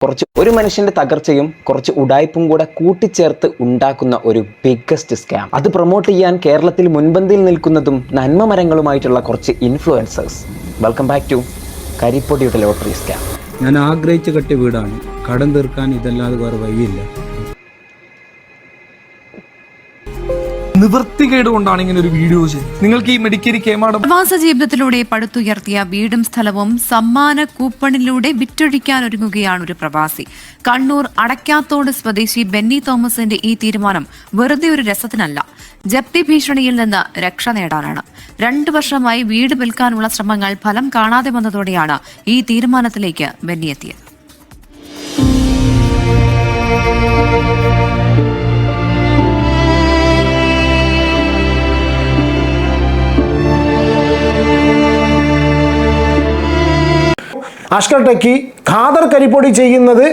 കുറച്ച് ഒരു മനുഷ്യന്റെ തകർച്ചയും കുറച്ച് ഉടായ്പും കൂടെ കൂട്ടിച്ചേർത്ത് ഉണ്ടാക്കുന്ന ഒരു ബിഗ്ഗസ്റ്റ് സ്കാം അത് പ്രൊമോട്ട് ചെയ്യാൻ കേരളത്തിൽ മുൻപന്തിയിൽ നിൽക്കുന്നതും നന്മ മരങ്ങളുമായിട്ടുള്ള കുറച്ച് ഇൻഫ്ലുവൻസേഴ്സ് വെൽക്കം ബാക്ക് ടു കരിപ്പൊടിയുടെ ലോട്ടറി സ്കാം ഞാൻ ആഗ്രഹിച്ചു കെട്ടിയ വീടാണ്. കടം തീർക്കാൻ ഇതല്ലാതെ വേറെ വഴിയില്ല. നിവൃത്തികേട് കൊണ്ടാണ് ഇങ്ങനെ ഒരു വീഡിയോ ചെയ്തത് നിങ്ങൾക്ക് ഈ മെഡിക്കേരി കേമാടം പ്രവാസ ജീവിതത്തിലൂടെ പടുത്തുയർത്തിയ വീടും സ്ഥലവും സമ്മാന കൂപ്പണിലൂടെ വിറ്റൊഴിക്കാൻ ഒരുങ്ങുകയാണ് ഒരു പ്രവാസി. കണ്ണൂർ അടയ്ക്കാത്തോട് സ്വദേശി ബെന്നി തോമസിന്റെ ഈ തീരുമാനം വെറുതെ ഒരു രസത്തിനല്ല. ജപ്തി ഭീഷണിയിൽ നിന്ന് രക്ഷ നേടാനാണ്. രണ്ടു വർഷമായി വീട് വിൽക്കാനുള്ള ശ്രമങ്ങൾ ഫലം കാണാതെ വന്നതോടെയാണ് ഈ തീരുമാനത്തിലേക്ക് ബെന്നി എത്തിയത്. അഷ്കർ ടെക്കി ഖാദർ കരിപ്പൊടി ചെയ്യുന്നത്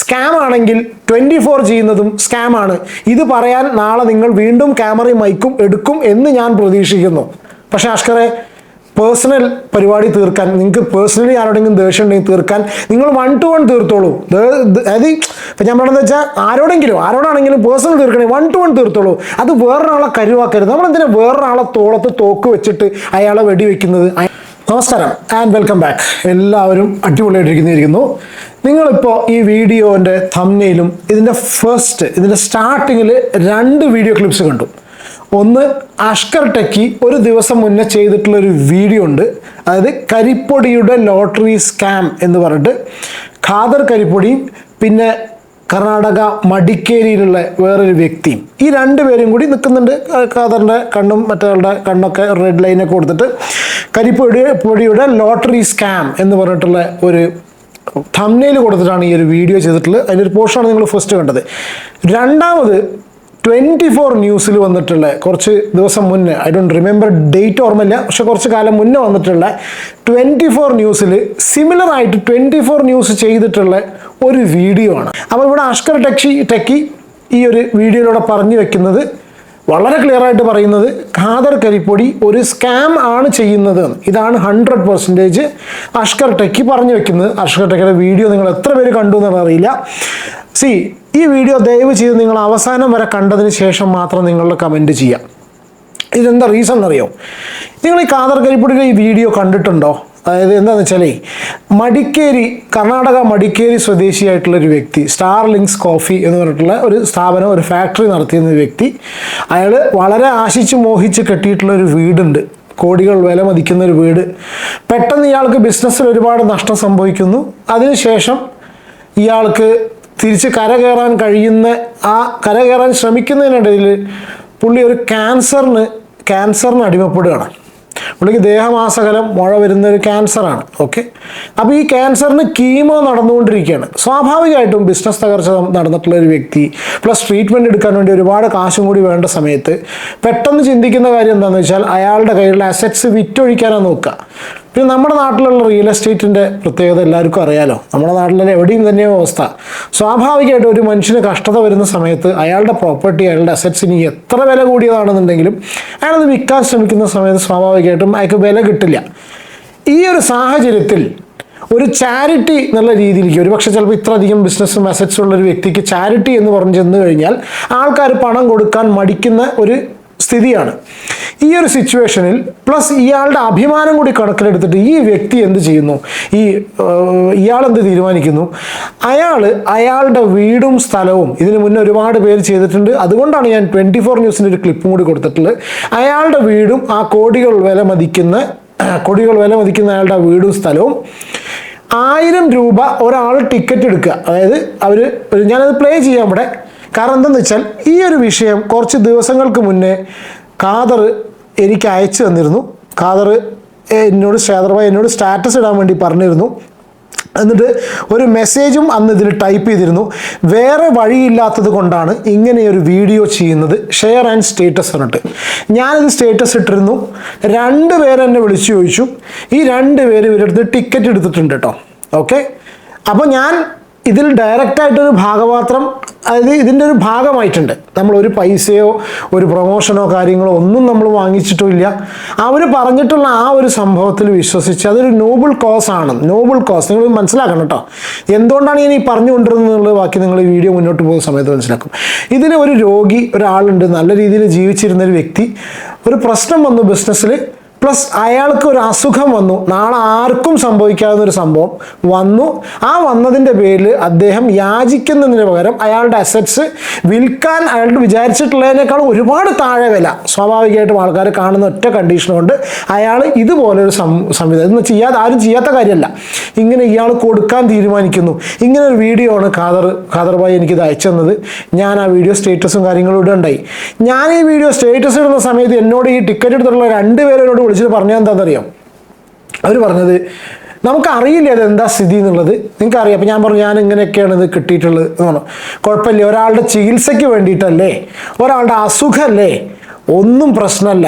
സ്കാം ആണെങ്കിൽ ട്വന്റി ഫോർ ചെയ്യുന്നതും സ്കാം ആണ്. ഇത് പറയാൻ നാളെ നിങ്ങൾ വീണ്ടും ക്യാമറയും മൈക്കും എടുക്കും എന്ന് ഞാൻ പ്രതീക്ഷിക്കുന്നു. പക്ഷേ അഷ്കറെ പേഴ്സണൽ പരിപാടി തീർക്കാൻ നിങ്ങൾക്ക് പേഴ്സണലി ആരോടെങ്കിലും ദേഷ്യം ഉണ്ടെങ്കിൽ തീർക്കാൻ നിങ്ങൾ വൺ ടു വൺ തീർത്തോളൂ. അതായത് ഇപ്പം ഞാൻ പറഞ്ഞതെന്ന് വെച്ചാൽ ആരോടെങ്കിലും ആരോടാണെങ്കിലും പേഴ്സണൽ തീർക്കണേ വൺ ടു വൺ തീർത്തോളൂ. അത് വേറൊരാളെ കരുവാക്കരുത്. നമ്മളെന്തിനാ വേറൊരാളെ തോളത്ത് തോക്ക് വെച്ചിട്ട് അയാളെ വെടിവെക്കുന്നത്? നമസ്കാരം ആൻഡ് വെൽക്കം ബാക്ക് എല്ലാവരും അടിപൊളിയായിട്ടിരിക്കുന്നിരിക്കുന്നു നിങ്ങളിപ്പോൾ ഈ വീഡിയോന്റെ തമ്മയിലും ഇതിന്റെ ഫസ്റ്റ് ഇതിന്റെ സ്റ്റാർട്ടിങ്ങിൽ രണ്ട് വീഡിയോ ക്ലിപ്സ് കണ്ടു. ഒന്ന് അഷ്കർ ടെക്കി ഒരു ദിവസം മുന്നേ ചെയ്തിട്ടുള്ള ഒരു വീഡിയോ ഉണ്ട്. അതായത് കരിപ്പൊടിയുടെ ലോട്ടറി സ്കാം എന്ന് പറഞ്ഞിട്ട്. ഖാദർ കരിപ്പൊടിയും പിന്നെ കർണാടക മടിക്കേരിയിലുള്ള വേറൊരു വ്യക്തിയും ഈ രണ്ട് പേരും കൂടി നിൽക്കുന്നുണ്ട്. ഖാദറിന്റെ കണ്ണും മറ്റേ കണ്ണൊക്കെ റെഡ് ലൈനൊക്കെ കൊടുത്തിട്ട് കരിപ്പൊടി പൊടിയുടെ ലോട്ടറി സ്കാം എന്ന് പറഞ്ഞിട്ടുള്ള ഒരു തമ്നയിൽ കൊടുത്തിട്ടാണ് ഈ ഒരു വീഡിയോ ചെയ്തിട്ടുള്ളത്. അതിലൊരു പോർഷനാണ് നിങ്ങൾ ഫസ്റ്റ് കണ്ടത്. രണ്ടാമത് ട്വന്റി ഫോർ ന്യൂസിൽ വന്നിട്ടുള്ള കുറച്ച് ദിവസം മുന്നേ ഐ ഡോണ്ട് റിമെമ്പർ ഡേറ്റ് ഓർമ്മയില്ല പക്ഷെ കുറച്ച് കാലം മുന്നേ വന്നിട്ടുള്ള ട്വന്റി ഫോർ ന്യൂസിൽ സിമിലർ ആയിട്ട് ട്വന്റി ഫോർ ന്യൂസ് ചെയ്തിട്ടുള്ള ഒരു വീഡിയോ ആണ്. അപ്പോൾ ഇവിടെ അഷ്കർ ടെക്ഷി ടെക്കി ഈ ഒരു വീഡിയോയിലൂടെ പറഞ്ഞു വെക്കുന്നത് വളരെ ക്ലിയർ ആയിട്ട് പറയുന്നത് ഖാദർ കരിപ്പൊടി ഒരു സ്കാം ആണ് ചെയ്യുന്നത് ഇതാണ് ഹൺഡ്രഡ് പെർസെന്റേജ് അഷ്കർ ടെക്കി പറഞ്ഞു വെക്കുന്നത്. അഷ്കർ ടെക്കിയുടെ വീഡിയോ നിങ്ങൾ എത്ര പേര് കണ്ടു എന്ന് അറിയില്ല. സി ഈ വീഡിയോ ദയവ് ചെയ്ത് നിങ്ങൾ അവസാനം വരെ കണ്ടതിന് ശേഷം മാത്രം നിങ്ങളുടെ കമന്റ് ചെയ്യാം ഇതെന്താ റീസൺ എന്നറിയോ? നിങ്ങൾ ഈ കാതർ കരിപ്പൊടിയുടെ ഈ വീഡിയോ കണ്ടിട്ടുണ്ടോ? അതായത് എന്താണെന്ന് വെച്ചാലേ മടിക്കേരി കർണാടക മടിക്കേരി സ്വദേശിയായിട്ടുള്ള ഒരു വ്യക്തി സ്റ്റാർ ലിങ്ക്സ് കോഫി എന്ന് പറഞ്ഞിട്ടുള്ള ഒരു സ്ഥാപനം ഒരു ഫാക്ടറി നടത്തിയിരുന്ന വ്യക്തി അയാൾ വളരെ ആശിച്ച് മോഹിച്ച് കെട്ടിയിട്ടുള്ള ഒരു വീടുണ്ട്. കോടികൾ വില മതിക്കുന്ന ഒരു വീട്. പെട്ടെന്ന് ഇയാൾക്ക് ബിസിനസ്സിൽ ഒരുപാട് നഷ്ടം സംഭവിക്കുന്നു. അതിനുശേഷം ഇയാൾക്ക് തിരിച്ച് കരകയറാൻ കഴിയുന്ന ആ കരകയറാൻ ശ്രമിക്കുന്നതിനിടയിൽ പുള്ളി ഒരു ക്യാൻസറിന് ക്യാൻസറിന് അടിമപ്പെടുകയാണ്. പുള്ളിക്ക് ദേഹമാസകലം മുഴ വരുന്ന ഒരു ക്യാൻസറാണ്. ഓക്കെ? അപ്പോൾ ഈ ക്യാൻസറിന് കീമോ നടന്നുകൊണ്ടിരിക്കുകയാണ്. സ്വാഭാവികമായിട്ടും ബിസിനസ് തകർച്ച നടന്നിട്ടുള്ള ഒരു വ്യക്തി പ്ലസ് ട്രീറ്റ്മെന്റ് എടുക്കാൻ വേണ്ടി ഒരുപാട് കാശും കൂടി വേണ്ട സമയത്ത് പെട്ടെന്ന് ചിന്തിക്കുന്ന കാര്യം എന്താണെന്ന് വെച്ചാൽ അയാളുടെ കയ്യിലുള്ള അസറ്റ്സ് വിറ്റൊഴിക്കാനാണ് നോക്കുക. പിന്നെ നമ്മുടെ നാട്ടിലുള്ള റിയൽ എസ്റ്റേറ്റിന്റെ പ്രത്യേകത എല്ലാവർക്കും അറിയാലോ. നമ്മുടെ നാട്ടിലെ എവിടെയും തന്നെയോ അവസ്ഥ സ്വാഭാവികമായിട്ടും ഒരു മനുഷ്യന് കഷ്ടത വരുന്ന സമയത്ത് അയാളുടെ പ്രോപ്പർട്ടി അയാളുടെ അസറ്റ്സിന് എത്ര വില കൂടിയതാണെന്നുണ്ടെങ്കിലും അയാളത് വിൽക്കാൻ ശ്രമിക്കുന്ന സമയത്ത് സ്വാഭാവികമായിട്ടും അയാൾക്ക് വില കിട്ടില്ല. ഈ ഒരു സാഹചര്യത്തിൽ ഒരു ചാരിറ്റി എന്നുള്ള രീതിയിലേക്ക് ഒരുപക്ഷെ ചിലപ്പോൾ ഇത്ര അധികം ബിസിനസ്സും അസറ്റ്സും ഉള്ള ഒരു വ്യക്തിക്ക് ചാരിറ്റി എന്ന് പറഞ്ഞ് ചെന്ന് കഴിഞ്ഞാൽ ആൾക്കാർ പണം കൊടുക്കാൻ മടിക്കുന്ന ഒരു സ്ഥിതിയാണ്. ഈ ഒരു സിറ്റുവേഷനിൽ പ്ലസ് ഇയാളുടെ അഭിമാനം കൂടി കണക്കിലെടുത്തിട്ട് ഈ വ്യക്തി എന്ത് ചെയ്യുന്നു? ഈ ഇയാൾ എന്ത് തീരുമാനിക്കുന്നു? അയാൾ അയാളുടെ വീടും സ്ഥലവും ഇതിന് മുന്നേ ഒരുപാട് പേര് ചെയ്തിട്ടുണ്ട്. അതുകൊണ്ടാണ് ഞാൻ ട്വന്റി ഫോർ ന്യൂസിന്റെ ഒരു ക്ലിപ്പും കൂടി കൊടുത്തിട്ടുള്ളത്. അയാളുടെ വീടും ആ കോടികൾ വില മതിക്കുന്ന കോടികൾ വില മതിക്കുന്ന അയാളുടെ വീടും സ്ഥലവും ആയിരം രൂപ ഒരാൾ ടിക്കറ്റ് എടുക്കുക. അതായത് അവർ ഞാനത് പ്ലേ ചെയ്യാം ഇവിടെ. കാരണം എന്തെന്ന് വെച്ചാൽ ഈ ഒരു വിഷയം കുറച്ച് ദിവസങ്ങൾക്ക് മുന്നേ ഖാദർ എനിക്ക് അയച്ചു തന്നിരുന്നു. ഖാദർ എന്നോട് ക്ഷേത്രമായി എന്നോട് സ്റ്റാറ്റസ് ഇടാൻ വേണ്ടി പറഞ്ഞിരുന്നു. എന്നിട്ട് ഒരു മെസ്സേജും അന്ന് ഇതിൽ ടൈപ്പ് ചെയ്തിരുന്നു. വേറെ വഴിയില്ലാത്തത് കൊണ്ടാണ് ഇങ്ങനെ ഒരു വീഡിയോ ചെയ്യുന്നത്. ഷെയർ ആൻഡ് സ്റ്റേറ്റസ് പറഞ്ഞിട്ട്. ഞാനിത് സ്റ്റേറ്റസ് ഇട്ടിരുന്നു. രണ്ട് പേരെന്നെ വിളിച്ചു ചോദിച്ചു. ഈ രണ്ട് പേര് ഇവരുടെ ടിക്കറ്റ് എടുത്തിട്ടുണ്ട് കേട്ടോ. ഓക്കെ? അപ്പോൾ ഞാൻ ഇതിൽ ഡയറക്റ്റായിട്ടൊരു ഭാഗപാത്രം അതായത് ഇതിന്റെ ഒരു ഭാഗമായിട്ടുണ്ട്. നമ്മൾ ഒരു പൈസയോ ഒരു പ്രൊമോഷനോ കാര്യങ്ങളോ ഒന്നും നമ്മൾ വാങ്ങിച്ചിട്ടുമില്ല അവർ പറഞ്ഞിട്ടുള്ള ആ ഒരു സംഭവത്തിൽ വിശ്വസിച്ച് അതൊരു നോബിൾ കോസ് ആണ്. നോബിൾ കോസ് നിങ്ങൾ മനസ്സിലാക്കണം കേട്ടോ. എന്തുകൊണ്ടാണ് ഞാൻ ഈ പറഞ്ഞുകൊണ്ടിരുന്നത് ബാക്കി നിങ്ങൾ ഈ വീഡിയോ മുന്നോട്ട് പോകുന്ന സമയത്ത് മനസ്സിലാക്കും. ഇതിന് ഒരു രോഗി ഒരാളുണ്ട്. നല്ല രീതിയിൽ ജീവിച്ചിരുന്ന ഒരു വ്യക്തി. ഒരു പ്രശ്നം വന്നു ബിസിനസ്സിൽ പ്ലസ് അയാൾക്ക് ഒരു അസുഖം വന്നു. നാളെ ആർക്കും സംഭവിക്കാവുന്ന ഒരു സംഭവം വന്നു. ആ വന്നതിന്റെ പേരിൽ അദ്ദേഹം യാചിക്കുന്നതിന് പകരം അയാളുടെ അസറ്റ്സ് വിൽക്കാൻ അയാൾ വിചാരിച്ചിട്ടുള്ളതിനേക്കാൾ ഒരുപാട് താഴെ വില. സ്വാഭാവികമായിട്ടും ആൾക്കാർ കാണുന്ന ഒറ്റ കണ്ടീഷൻ കൊണ്ട് അയാൾ ഇതുപോലൊരു സം സംവിധാനം. എന്ന് ചെയ്യാതെ ആരും ചെയ്യാത്ത കാര്യമല്ല. ഇങ്ങനെ ഇയാൾ കൊടുക്കാൻ തീരുമാനിക്കുന്നു. ഇങ്ങനെ ഒരു വീഡിയോ ആണ് ഖാദർ ഖാദർ ഭായി എനിക്കിത് അയച്ചെന്നത്. ഞാൻ ആ വീഡിയോ സ്റ്റേറ്റസും കാര്യങ്ങളും ഉണ്ടായി ഞാൻ ഈ വീഡിയോ സ്റ്റേറ്റസ് ഇടുന്ന സമയത്ത് എന്നോട് ഈ ടിക്കറ്റ് എടുത്തിട്ടുള്ള രണ്ട് എന്നോട് വിളിച്ചിട്ട് പറഞ്ഞാൽ എന്താണെന്നറിയാം? അവർ പറഞ്ഞത് നമുക്ക് അറിയില്ല അത് എന്താ സ്ഥിതി എന്നുള്ളത്? നിങ്ങൾക്ക് അറിയാം അപ്പം ഞാൻ പറഞ്ഞു ഞാൻ ഇങ്ങനെയൊക്കെയാണ് ഇത് കിട്ടിയിട്ടുള്ളത് എന്ന് പറഞ്ഞു. കുഴപ്പമില്ല. ഒരാളുടെ ചികിത്സയ്ക്ക് വേണ്ടിയിട്ടല്ലേ? ഒരാളുടെ അസുഖമല്ലേ ഒന്നും പ്രശ്നമല്ല.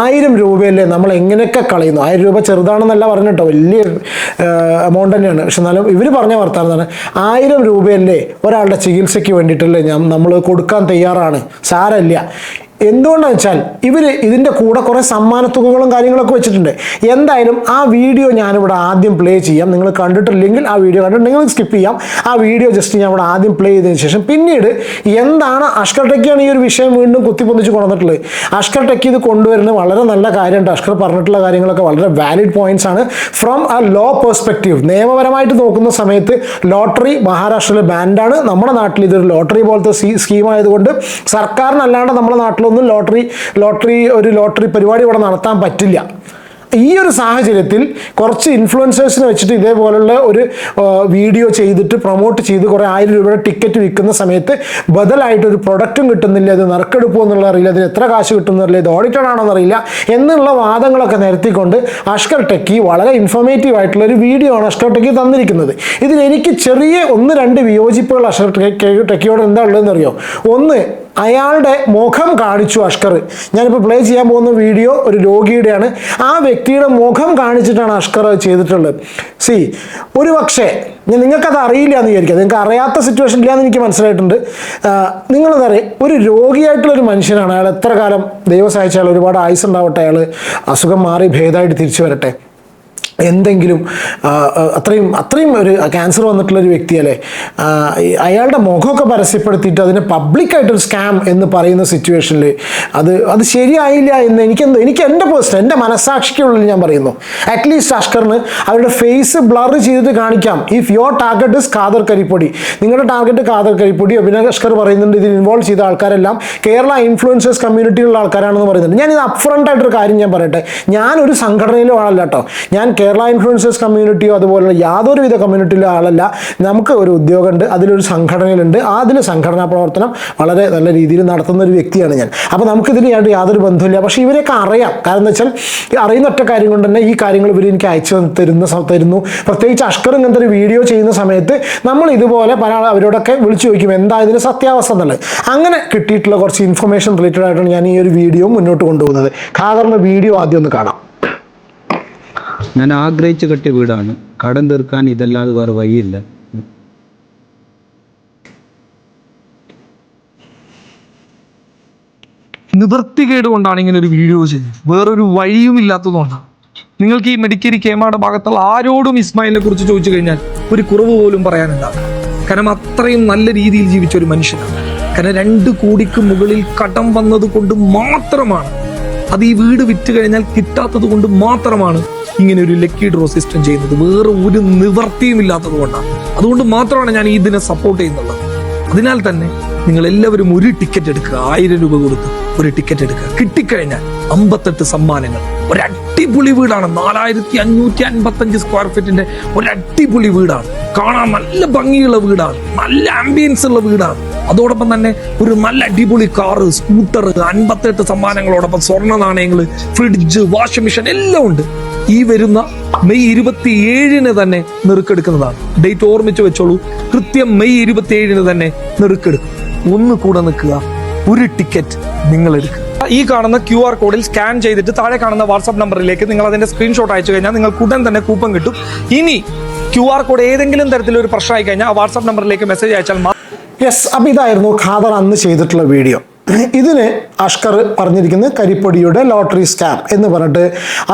ആയിരം രൂപയല്ലേ നമ്മൾ എങ്ങനെയൊക്കെ കളയുന്നു? ആയിരം രൂപ ചെറുതാണെന്നല്ല പറഞ്ഞിട്ടോ? വലിയ എമൗണ്ട് തന്നെയാണ്. പക്ഷെ എന്നാലും ഇവർ പറഞ്ഞ വർത്താനം തന്നെ ആയിരം രൂപയല്ലേ ഒരാളുടെ ചികിത്സയ്ക്ക് വേണ്ടിയിട്ടല്ലേ ഞാൻ നമ്മൾ കൊടുക്കാൻ തയ്യാറാണ്? സാരമില്ല. എന്തുകൊണ്ടാണെന്ന് വെച്ചാൽ ഇവർ ഇതിന്റെ കൂടെ കുറേ സമ്മാനത്തുകകളും കാര്യങ്ങളൊക്കെ വെച്ചിട്ടുണ്ട്. എന്തായാലും ആ വീഡിയോ ഞാനിവിടെ ആദ്യം പ്ലേ ചെയ്യാം. നിങ്ങൾ കണ്ടിട്ടില്ലെങ്കിൽ ആ വീഡിയോ കണ്ടിട്ടുണ്ടെങ്കിൽ സ്കിപ്പ് ചെയ്യാം. ആ വീഡിയോ ജസ്റ്റ് ഞാൻ ഇവിടെ ആദ്യം പ്ലേ ചെയ്തതിന് ശേഷം പിന്നീട് എന്താണ് അഷ്കർ ടെക്കിയാണ് ഈ ഒരു വിഷയം വീണ്ടും കുത്തിപ്പൊന്നിച്ച് കൊണ്ടുവന്നിട്ടുള്ളത്. അഷ്കർ ടെക്കി ഇത് കൊണ്ടുവരുന്നത് വളരെ നല്ല കാര്യമുണ്ട്. അഷ്കർ പറഞ്ഞിട്ടുള്ള കാര്യങ്ങളൊക്കെ വളരെ വാലിഡ് പോയിന്റ്സ് ആണ്. ഫ്രം ആ ലോ പെർസ്പെക്റ്റീവ് നിയമപരമായിട്ട് നോക്കുന്ന സമയത്ത് ലോട്ടറി മഹാരാഷ്ട്രയിലെ ബാൻഡാണ് നമ്മുടെ നാട്ടിൽ ഇതൊരു ലോട്ടറി പോലത്തെ സ്കീം ആയതുകൊണ്ട് സർക്കാരിനല്ലാണ്ട് നമ്മുടെ നാട്ടിലൊന്നും ലോട്ടറി ലോട്ടറി ഒരു ലോട്ടറി പരിപാടി ഇവിടെ നടത്താൻ പറ്റില്ല. ഈ ഒരു സാഹചര്യത്തിൽ കുറച്ച് ഇൻഫ്ലുവൻസേഴ്സിനെ വെച്ചിട്ട് ഇതേപോലുള്ള ഒരു വീഡിയോ ചെയ്തിട്ട് പ്രൊമോട്ട് ചെയ്ത് കുറേ ആയിരം രൂപയുടെ ടിക്കറ്റ് വിൽക്കുന്ന സമയത്ത് ബദലായിട്ട് ഒരു പ്രൊഡക്റ്റും കിട്ടുന്നില്ല ഇത് നറുക്കെടുപ്പോ എന്നുള്ള അറിയില്ല അതിന് എത്ര കാശ് കിട്ടുന്നില്ല ഇത് ഓഡിറ്റഡ് ആണോ എന്നറിയില്ല എന്നുള്ള വാദങ്ങളൊക്കെ നിരത്തിക്കൊണ്ട് അഷ്കർ ടെക്കി വളരെ ഇൻഫോർമേറ്റീവ് ആയിട്ടുള്ള ഒരു വീഡിയോ ആണ് അഷ്കർ ടെക്കി തന്നിരിക്കുന്നത്. ഇതിൽ എനിക്ക് ചെറിയ ഒന്ന് രണ്ട് വിയോജിപ്പുകൾ അഷ്കർ ടെക്കിയോട് എന്താ ഉള്ളതെന്ന് അറിയോ? ഒന്ന് അയാളുടെ മുഖം കാണിച്ചു അഷ്കർ. ഞാനിപ്പോൾ പ്ലേ ചെയ്യാൻ പോകുന്ന വീഡിയോ ഒരു രോഗിയുടെയാണ്. ആ വ്യക്തിയുടെ മുഖം കാണിച്ചിട്ടാണ് അഷ്കർ ചെയ്തിട്ടുള്ളത്. സി ഒരു പക്ഷേ നിങ്ങൾക്കത് അറിയില്ല എന്ന് വിചാരിക്കുക നിങ്ങൾക്ക് അറിയാത്ത സിറ്റുവേഷൻ ഇല്ലയെന്ന് എനിക്ക് മനസ്സിലായിട്ടുണ്ട്. നിങ്ങളതറിയാം ഒരു രോഗിയായിട്ടുള്ള ഒരു മനുഷ്യനാണ്. അയാൾ എത്ര കാലം ദൈവം ഒരുപാട് ആയുസ് ഉണ്ടാവട്ടെ അയാൾ അസുഖം മാറി ഭേദമായിട്ട് തിരിച്ചു വരട്ടെ. എന്തെങ്കിലും അത്രയും അത്രയും ഒരു ക്യാൻസർ വന്നിട്ടുള്ള ഒരു വ്യക്തിയല്ലേ അയാളുടെ മുഖമൊക്കെ പരസ്യപ്പെടുത്തിയിട്ട് അതിനെ പബ്ലിക്കായിട്ടൊരു സ്കാം എന്ന് പറയുന്ന സിറ്റുവേഷനിൽ അത് അത് ശരിയായില്ല എന്ന് എനിക്കെന്തോ എനിക്ക് എന്റെ പേഴ്സണൽ എന്റെ മനസ്സാക്ഷിക്കുള്ളിൽ ഞാൻ പറയുന്നു. അറ്റ്ലീസ്റ്റ് അഷ്കറിന് അവരുടെ ഫേസ് ബ്ലർ ചെയ്തിട്ട് കാണിക്കാം. If your target is Khader Karippodi നിങ്ങളുടെ ടാർഗറ്റ് ഖാദർ കരിപ്പൊടി അഭിനവ് അഷ്കർ പറയുന്നുണ്ട് ഇതിൽ ഇൻവോൾവ് ചെയ്ത ആൾക്കാരെല്ലാം കേരള ഇൻഫ്ലുവൻസേഴ്സ് കമ്മ്യൂണിറ്റിയിലുള്ള ആൾക്കാരാണെന്ന് പറയുന്നുണ്ട്. ഞാൻ ഇത് അപ്ഫ്രണ്ട് ആയിട്ടൊരു കാര്യം ഞാൻ പറയട്ടെ. ഞാനൊരു സംഘടനയിലും ആളല്ല കേട്ടോ ഞാൻ കേരള ഇൻഫ്ലുവൻസേഴ്സ് കമ്മ്യൂണിറ്റിയോ അതുപോലെ യാതൊരുവിധ കമ്മ്യൂണിറ്റിയിലോ ആളല്ല. നമുക്ക് ഒരു ഉദ്യോഗമുണ്ട് അതിലൊരു സംഘടനയിലുണ്ട്. അതിൽ സംഘടനാ പ്രവർത്തനം വളരെ നല്ല രീതിയിൽ നടത്തുന്ന ഒരു വ്യക്തിയാണ് ഞാൻ. അപ്പോൾ നമുക്കിതിൽ യാതൊരു ബന്ധമില്ല പക്ഷേ ഇവരെയൊക്കെ അറിയാം. കാരണം എന്ന് വെച്ചാൽ അറിയുന്ന ഒറ്റ കാര്യം കൊണ്ട് തന്നെ ഈ കാര്യങ്ങൾ ഇവർ എനിക്ക് അയച്ചു തരുന്ന തരുന്നു. പ്രത്യേകിച്ച് അഷ്കർ ഇങ്ങനത്തെ ഒരു വീഡിയോ ചെയ്യുന്ന സമയത്ത് നമ്മൾ ഇതുപോലെ പല അവരോടൊക്കെ വിളിച്ചു ചോദിക്കും എന്താ ഇതിന് സത്യാവസ്ഥ? എന്നുള്ളത്. അങ്ങനെ കിട്ടിയിട്ടുള്ള കുറച്ച് ഇൻഫർമേഷൻ റിലേറ്റഡ് ആയിട്ടാണ് ഞാൻ ഈ ഒരു വീഡിയോ മുന്നോട്ട് കൊണ്ടുപോകുന്നത്. ഖാദറിന്റെ വീഡിയോ ആദ്യം ഒന്ന് കാണാം. ഞാൻ ആഗ്രഹിച്ചു കെട്ടിയ വീടാണ്. കടം തീർക്കാൻ ഇതല്ലാതെ വേറെ വഴിയില്ല. നിവൃത്തികേട് കൊണ്ടാണ് ഇങ്ങനെ ഒരു വീഡിയോ ചെയ്യുന്നത് വേറൊരു വഴിയും ഇല്ലാത്തതുകൊണ്ടാണ് നിങ്ങൾക്ക് ഈ മെഡിക്കേരി കേമാടെ ഭാഗത്തുള്ള ആരോടും ഇസ്മായിലിനെ കുറിച്ച് ചോദിച്ചു കഴിഞ്ഞാൽ ഒരു കുറവ് പോലും പറയാനുണ്ടാവും കാരണം അത്രയും നല്ല രീതിയിൽ ജീവിച്ച ഒരു മനുഷ്യനാണ്. കാരണം രണ്ട് കോടിക്ക് മുകളിൽ കടം വന്നത് കൊണ്ട് മാത്രമാണ്. അത് ഈ വീട് വിറ്റ് കഴിഞ്ഞാൽ കിട്ടാത്തത് കൊണ്ട് മാത്രമാണ് ഇങ്ങനെ ഒരു ലക്കി ഡ്രോ സിസ്റ്റം ചെയ്യുന്നത്. വേറെ ഒരു നിവർത്തിയും ഇല്ലാത്തത് കൊണ്ടാണ് അതുകൊണ്ട് മാത്രമാണ് ഞാൻ ഇതിനെ സപ്പോർട്ട് ചെയ്യുന്നത്. അതിനാൽ തന്നെ നിങ്ങൾ എല്ലാവരും ഒരു ടിക്കറ്റ് എടുക്കുക. ആയിരം രൂപ കൊടുത്ത് ഒരു ടിക്കറ്റ് എടുക്കുക. കിട്ടിക്കഴിഞ്ഞാൽ അമ്പത്തെട്ട് സമ്മാനങ്ങൾ. ഒരു അടിപൊളി വീടാണ്. നാലായിരത്തി അഞ്ഞൂറ്റി അൻപത്തി അഞ്ച് സ്ക്വയർ ഫീറ്റിന്റെ ഒരു അടിപൊളി വീടാണ്. കാണാൻ നല്ല ഭംഗിയുള്ള വീടാണ്. നല്ല ആംബിയൻസ് ഉള്ള വീടാണ്. അതോടൊപ്പം തന്നെ ഒരു നല്ല അടിപൊളി കാറ് സ്കൂട്ടർ അൻപത്തെട്ട് സമ്മാനങ്ങളോടൊപ്പം സ്വർണ നാണയങ്ങൾ ഫ്രിഡ്ജ് വാഷിംഗ് മെഷീൻ എല്ലാം ഉണ്ട്. ഈ വരുന്ന മെയ് ഇരുപത്തി ഏഴിന് തന്നെ നെറുക്കെടുക്കുന്നതാണ്. ഡേറ്റ് ഓർമ്മിച്ച് വെച്ചോളൂ. കൃത്യം മെയ് ഇരുപത്തി ഏഴിന് തന്നെ നെറുക്കെടുക്കും. ഒന്ന് കൂടെ നിൽക്കുക. ഒരു ടിക്കറ്റ് നിങ്ങൾ എടുക്കുക ഈ കാണുന്ന ക്യു ആർ കോഡിൽ സ്കാൻ ചെയ്തിട്ട് താഴെ കാണുന്ന വാട്സ്ആപ്പ് നമ്പറിലേക്ക് നിങ്ങൾ അതിന്റെ സ്ക്രീൻഷോട്ട് അയച്ചു കഴിഞ്ഞാൽ നിങ്ങൾക്ക് ഉടൻ തന്നെ കൂപ്പൺ കിട്ടും. ഇനി ക്യു ആർ കോഡ് ഏതെങ്കിലും തരത്തിലൊരു പ്രശ്നമായി കഴിഞ്ഞാൽ ആ വാട്സ്ആപ്പ് നമ്പറിലേക്ക് മെസ്സേജ് അയച്ചാൽ യെസ് അപ്പം ഇതായിരുന്നു ഖാദർ അന്ന് ചെയ്തിട്ടുള്ള വീഡിയോ. ഇതിന് അഷ്കർ പറഞ്ഞിരിക്കുന്നത് കരിപ്പൊടിയുടെ ലോട്ടറി സ്കാം എന്ന് പറഞ്ഞിട്ട്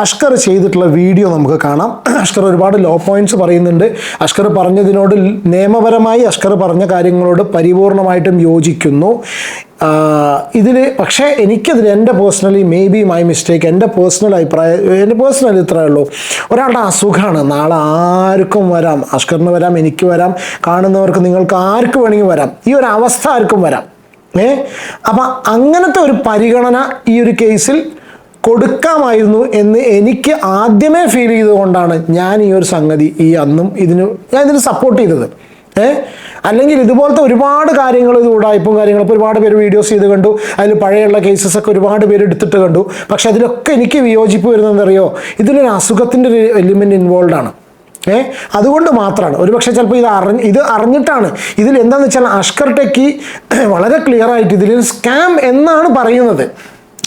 അഷ്കർ ചെയ്തിട്ടുള്ള വീഡിയോ നമുക്ക് കാണാം. അഷ്കർ ഒരുപാട് ലോ പോയിന്റ്സ് പറയുന്നുണ്ട്. അഷ്കർ പറഞ്ഞതിനോട് നിയമപരമായി അഷ്കർ പറഞ്ഞ കാര്യങ്ങളോട് പരിപൂർണമായിട്ടും യോജിക്കുന്നു. ഇതിൽ പക്ഷേ എനിക്കതിൽ എന്റെ personally may be my mistake എന്റെ പേഴ്സണൽ അഭിപ്രായം എന്റെ പേഴ്സണൽ ഇത്രയേ ഉള്ളൂ. ഒരാളുടെ അസുഖമാണ് നാളെ ആർക്കും വരാം. അഷ്കറിന് വരാം എനിക്ക് വരാം. കാണുന്നവർക്ക് നിങ്ങൾക്ക് ആർക്ക് വേണമെങ്കിൽ വരാം. ഈ ഒരു അവസ്ഥ ആർക്കും വരാം. ഏ? അപ്പം അങ്ങനത്തെ ഒരു പരിഗണന ഈ ഒരു കേസിൽ കൊടുക്കാമായിരുന്നു എന്ന് എനിക്ക് ആദ്യമേ ഫീൽ ചെയ്തുകൊണ്ടാണ് ഞാൻ ഈ ഒരു സംഗതി ഈ അന്നും ഇതിന് ഞാൻ ഇതിന് സപ്പോർട്ട് ചെയ്തത്. ഏ? അല്ലെങ്കിൽ ഇതുപോലത്തെ ഒരുപാട് കാര്യങ്ങൾ ഇത് ഉടായ്പും കാര്യങ്ങളൊക്കെ ഒരുപാട് പേര് വീഡിയോസ് ചെയ്ത് കണ്ടു. അതിൽ പഴയുള്ള കേസസ് ഒക്കെ ഒരുപാട് പേര് എടുത്തിട്ട് കണ്ടു. പക്ഷെ അതിലൊക്കെ എനിക്ക് വിയോജിപ്പ് വരുന്നതെന്നറിയോ ഇതിലൊരു അസുഖത്തിന്റെ ഒരു എലിമെന്റ് ഇൻവോൾവ് ആണ്. ഏ? അതുകൊണ്ട് മാത്രമാണ് ഒരുപക്ഷെ ചിലപ്പോൾ ഇത് അറിഞ്ഞ് ഇത് അറിഞ്ഞിട്ടാണ്. ഇതിൽ എന്താണെന്ന് വെച്ചാൽ അഷ്കർ ടെക്കി വളരെ ക്ലിയർ ആയിട്ട് ഇതിൽ സ്കാം എന്നാണ് പറയുന്നത്.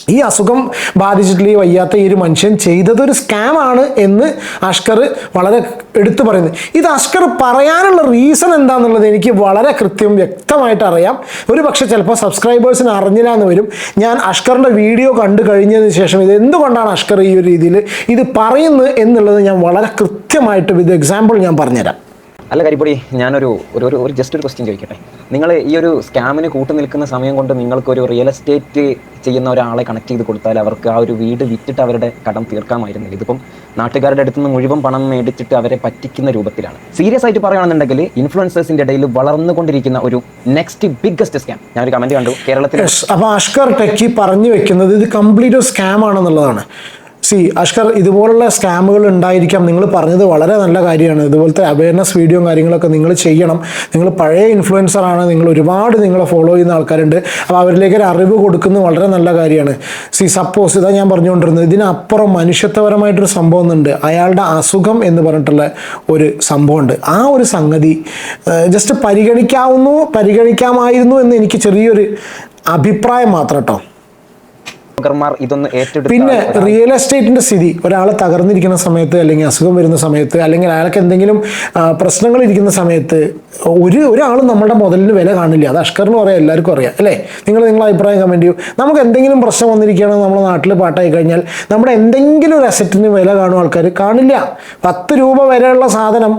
ഈ അസുഖം ബാധിച്ചിട്ടുള്ള വയ്യാത്ത ഈ ഒരു മനുഷ്യൻ ചെയ്തതൊരു സ്കാം ആണ് എന്ന് അഷ്കർ വളരെ എടുത്തു പറയുന്നത് ഇത് അഷ്കർ പറയാനുള്ള റീസൺ എന്താണെന്നുള്ളത് എനിക്ക് വളരെ കൃത്യം വ്യക്തമായിട്ട് അറിയാം. ഒരു പക്ഷേ ചിലപ്പോൾ സബ്സ്ക്രൈബേഴ്സിന് അറിഞ്ഞില്ല എന്ന് വരും. ഞാൻ അഷ്കറിന്റെ വീഡിയോ കണ്ടു കഴിഞ്ഞതിന് ശേഷം ഇത് എന്തുകൊണ്ടാണ് അഷ്കർ ഈ ഒരു രീതിയിൽ ഇത് പറയുന്നത് എന്നുള്ളത് ഞാൻ വളരെ കൃത്യമായിട്ട് വിത്ത് എക്സാമ്പിൾ ഞാൻ പറഞ്ഞുതരാം. അല്ല കരിപ്പൊടി ഞാനൊരു ഒരു ഒരു ജസ്റ്റ് ഒരു ക്വസ്റ്റ്യൻ ചോദിക്കട്ടെ? നിങ്ങൾ ഈ ഒരു സ്കാമിന് കൂട്ടു നിൽക്കുന്ന സമയം കൊണ്ട് നിങ്ങൾക്കൊരു റിയൽ എസ്റ്റേറ്റ് ചെയ്യുന്ന ഒരാളെ കണക്ട് ചെയ്ത് കൊടുത്താൽ അവർക്ക് ആ ഒരു വീട് വിറ്റിട്ട് അവരുടെ കടം തീർക്കാമായിരുന്നില്ല. ഇതിപ്പം നാട്ടുകാരുടെ അടുത്ത് നിന്ന് മുഴുവൻ പണം മേടിച്ചിട്ട് അവരെ പറ്റിക്കുന്ന രൂപത്തിലാണ്. സീരിയസ് ആയിട്ട് പറയുകയാണെന്നുണ്ടെങ്കിൽ ഇൻഫ്ലുവൻസേഴ്സിന്റെ ഇടയിൽ വളർന്നുകൊണ്ടിരിക്കുന്ന ഒരു നെക്സ്റ്റ് ബിഗ്ഗസ്റ്റ് സ്കാം ഞാനൊരു കമന്റ് കണ്ടു. കേരളത്തിൽ അപ്പോൾ അഷ്കർ ടെക്കി പറഞ്ഞു വെക്കുന്നത് ഇത് കംപ്ലീറ്റ് സ്കാം ആണെന്നുള്ളതാണ്. സി അഷ്കർ ഇതുപോലുള്ള സ്കാമുകൾ ഉണ്ടായിരിക്കാം. നിങ്ങൾ പറഞ്ഞത് വളരെ നല്ല കാര്യമാണ്. ഇതുപോലത്തെ അവയർനെസ് വീഡിയോയും കാര്യങ്ങളൊക്കെ നിങ്ങൾ ചെയ്യണം. നിങ്ങൾ പഴയ ഇൻഫ്ലുവൻസറാണ് നിങ്ങൾ ഒരുപാട് നിങ്ങളെ ഫോളോ ചെയ്യുന്ന ആൾക്കാരുണ്ട്. അപ്പോൾ അവരിലേക്ക് ഒരു അറിവ് കൊടുക്കുന്നത് വളരെ നല്ല കാര്യമാണ്. സി സപ്പോസ് ഇതാ ഞാൻ പറഞ്ഞുകൊണ്ടിരുന്നത്. ഇതിനപ്പുറം മനുഷ്യത്വപരമായിട്ടൊരു സംഭവം ഉണ്ട് അയാളുടെ അസുഖം എന്ന് പറഞ്ഞിട്ടുള്ള ഒരു സംഭവമുണ്ട് ആ ഒരു സംഗതി ജസ്റ്റ് പരിഗണിക്കാവുന്നു പരിഗണിക്കാമായിരുന്നു എന്ന് എനിക്ക് ചെറിയൊരു അഭിപ്രായം മാത്രം കേട്ടോ. ഇതൊന്ന് ഏറ്റെടുത്ത് പിന്നെ റിയൽ എസ്റ്റേറ്റിന്റെ സ്ഥിതി. ഒരാൾ തകർന്നിരിക്കുന്ന സമയത്ത് അല്ലെങ്കിൽ അസുഖം വരുന്ന സമയത്ത് അല്ലെങ്കിൽ അയാൾക്ക് എന്തെങ്കിലും പ്രശ്നങ്ങൾ ഇരിക്കുന്ന സമയത്ത് ഒരു ഒരാളും നമ്മുടെ മുതലിന് വില കാണില്ല. അത് അഷ്കറിന് പറയാം എല്ലാവർക്കും അറിയാം. അല്ലേ? നിങ്ങൾ നിങ്ങളെ അഭിപ്രായം കമന്റ് ചെയ്യൂ. നമുക്ക് എന്തെങ്കിലും പ്രശ്നം വന്നിരിക്കുകയാണ് നമ്മുടെ നാട്ടിൽ പാട്ടായി കഴിഞ്ഞാൽ നമ്മുടെ എന്തെങ്കിലും ഒരു അസറ്റിന് വില കാണും ആൾക്കാർ കാണില്ല. പത്ത് രൂപ വരെയുള്ള സാധനം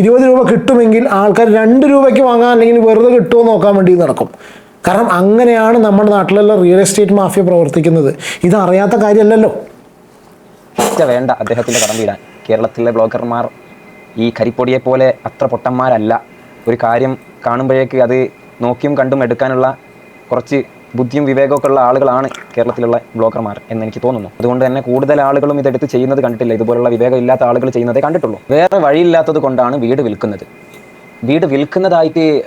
ഇരുപത് രൂപ കിട്ടുമെങ്കിൽ ആൾക്കാർ രണ്ട് രൂപയ്ക്ക് വാങ്ങാൻ അല്ലെങ്കിൽ വെറുതെ കിട്ടുമോ നോക്കാൻ വേണ്ടി നടക്കും. കാരണം അങ്ങനെയാണ് നമ്മുടെ നാട്ടിലുള്ള റിയൽ എസ്റ്റേറ്റ് മാഫിയ പ്രവർത്തിക്കുന്നത്. ഇത് അറിയാത്ത കാര്യമല്ലല്ലോ വേണ്ട. അദ്ദേഹത്തിന്റെ കടം വീടാൻ. കേരളത്തിലെ ബ്ലോഗർമാർ ഈ കരിപ്പൊടിയെ പോലെ അത്ര പൊട്ടന്മാരല്ല. ഒരു കാര്യം കാണുമ്പോഴേക്ക് അത് നോക്കിയും കണ്ടും എടുക്കാനുള്ള കുറച്ച് ബുദ്ധിയും വിവേകമൊക്കെ ഉള്ള ആളുകളാണ് കേരളത്തിലുള്ള ബ്ലോഗർമാർ എന്ന് എനിക്ക് തോന്നുന്നു. അതുകൊണ്ട് തന്നെ കൂടുതൽ ആളുകളും ഇതെടുത്ത് ചെയ്യുന്നത് കണ്ടിട്ടില്ല. ഇതുപോലുള്ള വിവേകമില്ലാത്ത ആളുകൾ ചെയ്യുന്നതേ കണ്ടിട്ടുള്ളൂ. വേറെ വഴിയില്ലാത്തത് കൊണ്ടാണ് വീട് വിൽക്കുന്നത്. വീട് വിൽക്കുന്നതായിട്ട്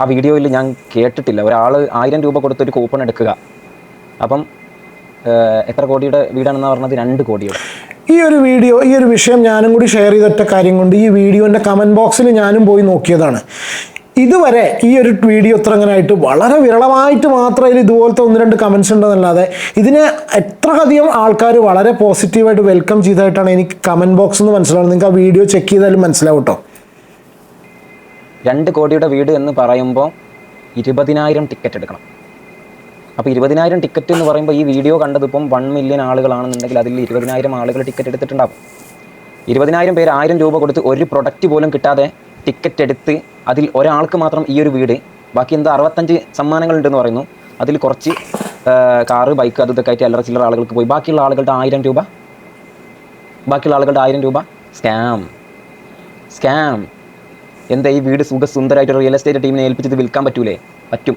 ആ വീഡിയോയിൽ ഞാൻ കേട്ടിട്ടില്ല. ഒരാൾ ആയിരം രൂപ കൊടുത്തൊരു കൂപ്പൺ എടുക്കുക. അപ്പം എത്ര കോടിയുടെ വീടാണെന്ന് പറഞ്ഞത്? രണ്ട് കോടിയുടെ. ഈ ഒരു വീഡിയോ ഈ ഒരു വിഷയം ഞാനും കൂടി ഷെയർ ചെയ്തിട്ട കാര്യം കൊണ്ട് ഈ വീഡിയോന്റെ കമന്റ് ബോക്സിൽ ഞാനും പോയി നോക്കിയതാണ്. ഇതുവരെ ഈ ഒരു വീഡിയോ ഇത്രങ്ങനായിട്ട് വളരെ വിരളമായിട്ട് മാത്രമേ ഇതിൽ ഇതുപോലത്തെ ഒന്ന് രണ്ട് കമൻസ് ഉണ്ടെന്നല്ലാതെ ഇതിനെ എത്ര അധികം ആൾക്കാർ വളരെ പോസിറ്റീവായിട്ട് വെൽക്കം ചെയ്തതായിട്ടാണ് എനിക്ക് കമന്റ് ബോക്സ് എന്ന് മനസ്സിലാവുന്നത്. നിങ്ങൾക്ക് ആ വീഡിയോ ചെക്ക് ചെയ്താലും മനസ്സിലാവും കേട്ടോ രണ്ട് കോടിയുടെ വീട് എന്ന് പറയുമ്പോൾ ഇരുപതിനായിരം ടിക്കറ്റ് എടുക്കണം. അപ്പോൾ ഇരുപതിനായിരം ടിക്കറ്റ് എന്ന് പറയുമ്പോൾ ഈ വീഡിയോ കണ്ടതിപ്പം വൺ മില്യൺ ആളുകളാണെന്നുണ്ടെങ്കിൽ അതിൽ ഇരുപതിനായിരം ആളുകൾ ടിക്കറ്റ് എടുത്തിട്ടുണ്ടാവും. ഇരുപതിനായിരം പേര് ആയിരം രൂപ കൊടുത്ത് ഒരു പ്രൊഡക്റ്റ് പോലും കിട്ടാതെ ടിക്കറ്റ് എടുത്ത് അതിൽ ഒരാൾക്ക് മാത്രം ഈ ഒരു വീട് ബാക്കി എന്താ അറുപത്തഞ്ച് സമ്മാനങ്ങളുണ്ടെന്ന് പറയുന്നു. അതിൽ കുറച്ച് കാറ് ബൈക്ക് അത് ഇതൊക്കെ ആയിട്ട് അല്ലറ ചില്ലറ ആളുകൾക്ക് പോയി. ബാക്കിയുള്ള ആളുകളുടെ ആയിരം രൂപ? ബാക്കിയുള്ള ആളുകളുടെ ആയിരം രൂപ? സ്കാം സ്കാം എന്താ ഈ വീട് സുഖസുന്ദരമായിട്ട് റിയൽ എസ്റ്റേറ്റ് ടീമിനെ ഏൽപ്പിച്ചത് വിൽക്കാൻ പറ്റൂലേ? പറ്റും.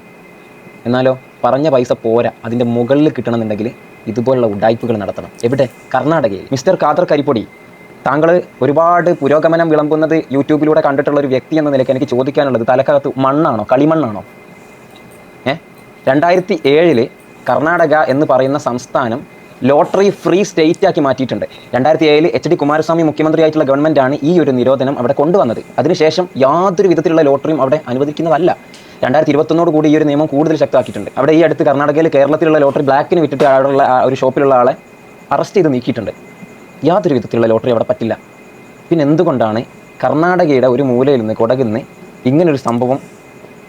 എന്നാലോ പറഞ്ഞ പൈസ പോരാ. അതിന്റെ മുകളിൽ കിട്ടണമെന്നുണ്ടെങ്കിൽ ഇതുപോലുള്ള ഉഡായ്പകൾ നടത്തണം. എവിടെ? കർണാടകയിൽ. മിസ്റ്റർ ഖാദർ കരിപ്പൊടി. താങ്കൾ ഒരുപാട് പുരോഗമനം വിളമ്പുന്നത് യൂട്യൂബിലൂടെ കണ്ടിട്ടുള്ള ഒരു വ്യക്തി എന്ന നിലയ്ക്ക് എനിക്ക് ചോദിക്കാനുള്ളത്. തലക്കകത്ത് മണ്ണാണോ? കളിമണ്ണാണോ? ഏ? രണ്ടായിരത്തി ഏഴിൽ കർണാടക എന്ന് പറയുന്ന സംസ്ഥാനം ലോട്ടറി ഫ്രീ സ്റ്റേറ്റ് ആക്കി മാറ്റിയിട്ടുണ്ട്. രണ്ടായിരത്തി ഏഴിൽ എച്ച് ഡി കുമാരസ്വാമി മുഖ്യമന്ത്രിയായിട്ടുള്ള ഗവൺമെന്റാണ് ഈ ഒരു നിരോധനം അവിടെ കൊണ്ടുവന്നത്. അതിനുശേഷം യാതൊരു വിധത്തിലുള്ള ലോട്ടറിയും അവിടെ അനുവദിക്കുന്നതല്ല. രണ്ടായിരത്തി ഇരുപത്തൊന്നോട് കൂടി ഈ ഒരു നിയമം കൂടുതൽ ശക്തമാക്കിയിട്ടുണ്ട്. അവിടെ ഈ അടുത്ത് കർണാടകയിൽ കേരളത്തിലുള്ള ലോട്ടറി ബ്ലാക്കിന് വിട്ടിട്ട് അവിടെയുള്ള ഒരു ഷോപ്പിലുള്ള ആളെ അറസ്റ്റ് ചെയ്ത് നീക്കിയിട്ടുണ്ട്. യാതൊരു വിധത്തിലുള്ള ലോട്ടറി അവിടെ പറ്റില്ല. പിന്നെ എന്തുകൊണ്ടാണ് കർണാടകയുടെ ഒരു മൂലയിൽ നിന്ന് കൊടകുന്ന് ഇങ്ങനൊരു സംഭവം